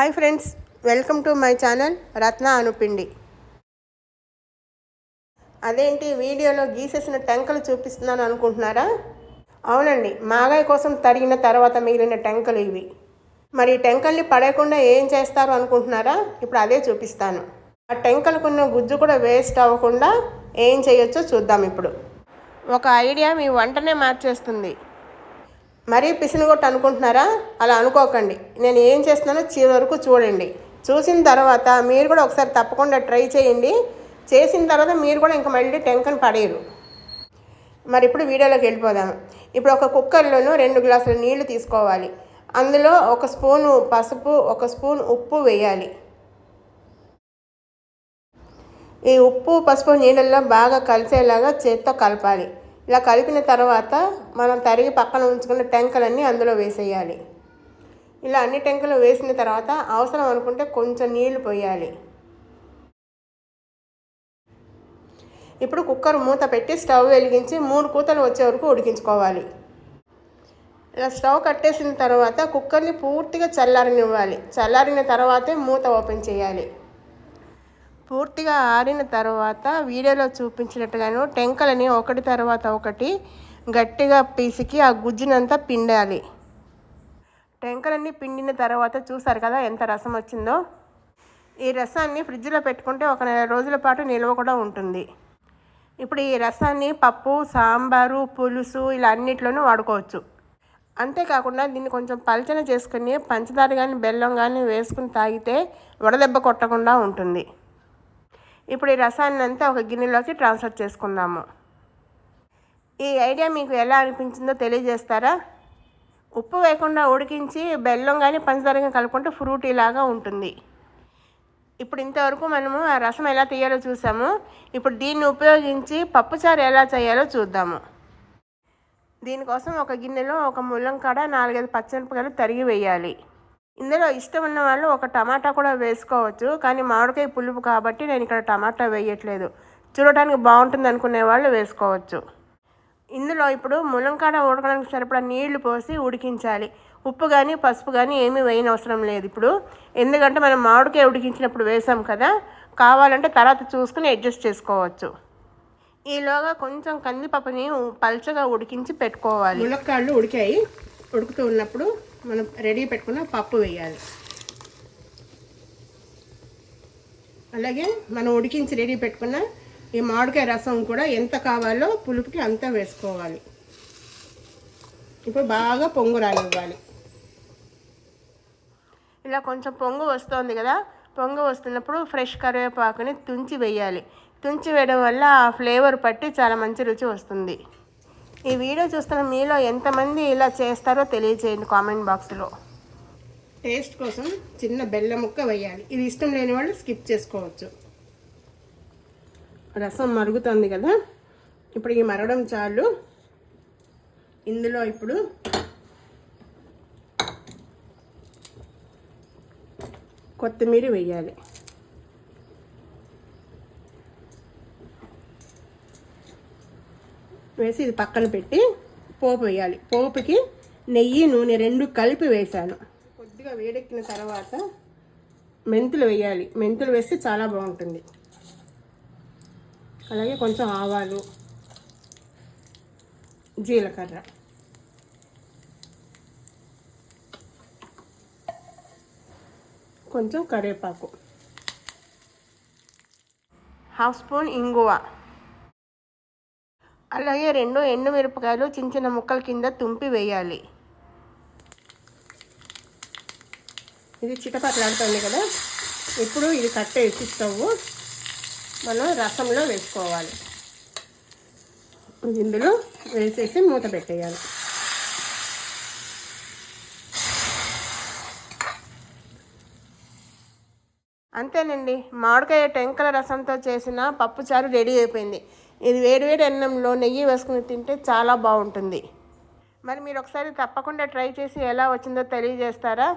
Hi friends welcome to my channel Ratna Anupindi అదేంటి వీడియోలో గీసేసిన టెంకలు చూపిస్తున్నాను అనుకుంటున్నారా? అవునండి మాగాయ కోసం తరిగిన తర్వాత మిగిలిన టెంకలు ఇవి. మరి టెంకల్ని పడేయకుండా ఏం చేస్తారు అనుకుంటున్నారా? ఇప్పుడు అదే చూపిస్తాను. ఆ టెంకలకున్న గుజ్జు కూడా వేస్ట్ అవ్వకుండా ఏం చేయొచ్చో చూద్దాం ఇప్పుడు. ఒక ఐడియా మీ వంటనే మార్చేస్తుంది. మరీ పిసినగొట్టు అనుకుంటున్నారా? అలా అనుకోకండి. నేను ఏం చేస్తున్నానో చివరి వరకు చూడండి. చూసిన తర్వాత మీరు కూడా ఒకసారి తప్పకుండా ట్రై చేయండి. చేసిన తర్వాత మీరు కూడా ఇంకా మళ్ళీ టెంకన్ పడేయరు. మరి ఇప్పుడు వీడియోలోకి వెళ్ళిపోదాము. ఇప్పుడు ఒక కుక్కర్లోనూ రెండు గ్లాసుల నీళ్ళు తీసుకోవాలి. అందులో ఒక స్పూను పసుపు ఒక స్పూన్ ఉప్పు వేయాలి. ఈ ఉప్పు పసుపు నీళ్ళల్లో బాగా కలిసేలాగా చేత్తో కలపాలి. ఇలా కలిపిన తర్వాత మనం తరిగి పక్కన ఉంచుకున్న టెంకలన్నీ అందులో వేసేయాలి. ఇలా అన్ని టెంకలు వేసిన తర్వాత అవసరం అనుకుంటే కొంచెం నీళ్ళు పోయాలి. ఇప్పుడు కుక్కర్ మూత పెట్టి స్టవ్ వెలిగించి మూడు కూతలు వచ్చే వరకు ఉడికించుకోవాలి. ఇలా స్టవ్ కట్టేసిన తర్వాత కుక్కర్ని పూర్తిగా చల్లారనివ్వాలి. చల్లారిన తర్వాతే మూత ఓపెన్ చేయాలి. పూర్తిగా ఆరిన తర్వాత వీడియోలో చూపించినట్టుగాను టెంకలని ఒకటి తర్వాత ఒకటి గట్టిగా పీసికి ఆ గుజ్జునంతా పిండాలి. టెంకలన్నీ పిండిన తర్వాత చూసారు కదా ఎంత రసం వచ్చిందో? ఈ రసాన్ని ఫ్రిడ్జ్లో పెట్టుకుంటే ఒక నెల రోజుల పాటు నిల్వ కూడా ఉంటుంది. ఇప్పుడు ఈ రసాన్ని పప్పు సాంబారు పులుసు ఇలా అన్నిట్లోనూ వాడుకోవచ్చు. అంతేకాకుండా దీన్ని కొంచెం పలచన చేసుకుని పంచదార కానీ బెల్లం కానీ వేసుకుని తాగితే వడదెబ్బ కొట్టకుండా ఉంటుంది. ఇప్పుడు ఈ రసాన్ని అంతా ఒక గిన్నెలోకి ట్రాన్స్ఫర్ చేసుకుందాము. ఈ ఐడియా మీకు ఎలా అనిపించిందో తెలియజేస్తారా? ఉప్పు వేయకుండా ఉడికించి బెల్లం కానీ పంచదార కలుపుకుంటే ఫ్రూటీ లాగా ఉంటుంది. ఇప్పుడు ఇంతవరకు మనము ఆ రసం ఎలా తీయాలో చూసాము. ఇప్పుడు దీన్ని ఉపయోగించి పప్పుచారు ఎలా చేయాలో చూద్దాము. దీనికోసం ఒక గిన్నెలో ఒక ముల్లంకాడ నాలుగైదు పచ్చిమిరపకాయలు తరిగి వేయాలి. ఇందులో ఇష్టం ఉన్న వాళ్ళు ఒక టమాటా కూడా వేసుకోవచ్చు. కానీ మామిడికాయ పులుపు కాబట్టి నేను ఇక్కడ టమాటా వేయట్లేదు. చూడటానికి బాగుంటుంది అనుకునే వాళ్ళు వేసుకోవచ్చు. ఇందులో ఇప్పుడు ములంకాడ ఉడకడానికి సరిపడా నీళ్ళు పోసి ఉడికించాలి. ఉప్పు కానీ పసుపు కానీ ఏమీ వేయని అవసరం లేదు ఇప్పుడు. ఎందుకంటే మనం మామిడికాయ ఉడికించినప్పుడు వేసాం కదా. కావాలంటే తర్వాత చూసుకుని అడ్జస్ట్ చేసుకోవచ్చు. ఈలోగా కొంచెం కందిపప్పుని పల్చగా ఉడికించి పెట్టుకోవాలి. ములక్కాళ్ళు ఉడికాయి. ఉడుకుతూ ఉన్నప్పుడు మనం రెడీ పెట్టుకున్న పప్పు వేయాలి. అలాగే మనం ఉడికించి రెడీ పెట్టుకున్న ఈ మామిడికాయ రసం కూడా ఎంత కావాలో పులుపుకి అంతా వేసుకోవాలి. ఇప్పుడు బాగా పొంగు రానివ్వాలి. ఇలా కొంచెం పొంగు వస్తుంది కదా పొంగు వస్తున్నప్పుడు ఫ్రెష్ కరివేపాకుని తుంచి వేయాలి. తుంచి వేయడం వల్ల ఆ ఫ్లేవర్ పట్టి చాలా మంచి రుచి వస్తుంది. ఈ వీడియో చూస్తున్న మీలో ఎంతమంది ఇలా చేస్తారో తెలియజేయండి కామెంట్ బాక్స్లో. టేస్ట్ కోసం చిన్న బెల్లం ముక్క వేయాలి. ఇది ఇష్టం లేని వాళ్ళు స్కిప్ చేసుకోవచ్చు. రసం మరుగుతుంది కదా? ఇప్పుడు ఈ మరగడం చాలు. ఇందులో ఇప్పుడు కొత్తిమీర వేయాలి. వేసి ఇది పక్కన పెట్టి పోపు వేయాలి. పోపుకి నెయ్యి నూనె రెండు కలిపి వేసాను కొద్దిగా వేడెక్కిన తర్వాత మెంతులు వేయాలి. మెంతులు వేస్తే చాలా బాగుంటుంది. అలాగే కొంచెం ఆవాలు జీలకర్ర. కొంచెం కరివేపాకు. హాఫ్ స్పూన్ ఇంగువ. అలాగే రెండు ఎండు మిరపకాయలు చిన్న చిన్న ముక్కల కింద తుంపి వేయాలి. ఇది చిటపట్లాడుతుంది కదా? ఇప్పుడు ఇది కట్టేసి స్టవ్ మనం రసంలో వేసుకోవాలి. ఇందులో వేసేసి మూత పెట్టేయాలి. అంతేనండి. మామిడికాయ టెంకల రసంతో చేసిన పప్పుచారు రెడీ అయిపోయింది. ఇది వేడివేడి అన్నంలో నెయ్యి వేసుకుని తింటే చాలా బాగుంటుంది. మరి మీరు ఒకసారి తప్పకుండా ట్రై చేసి ఎలా వచ్చిందో తెలియజేస్తారా?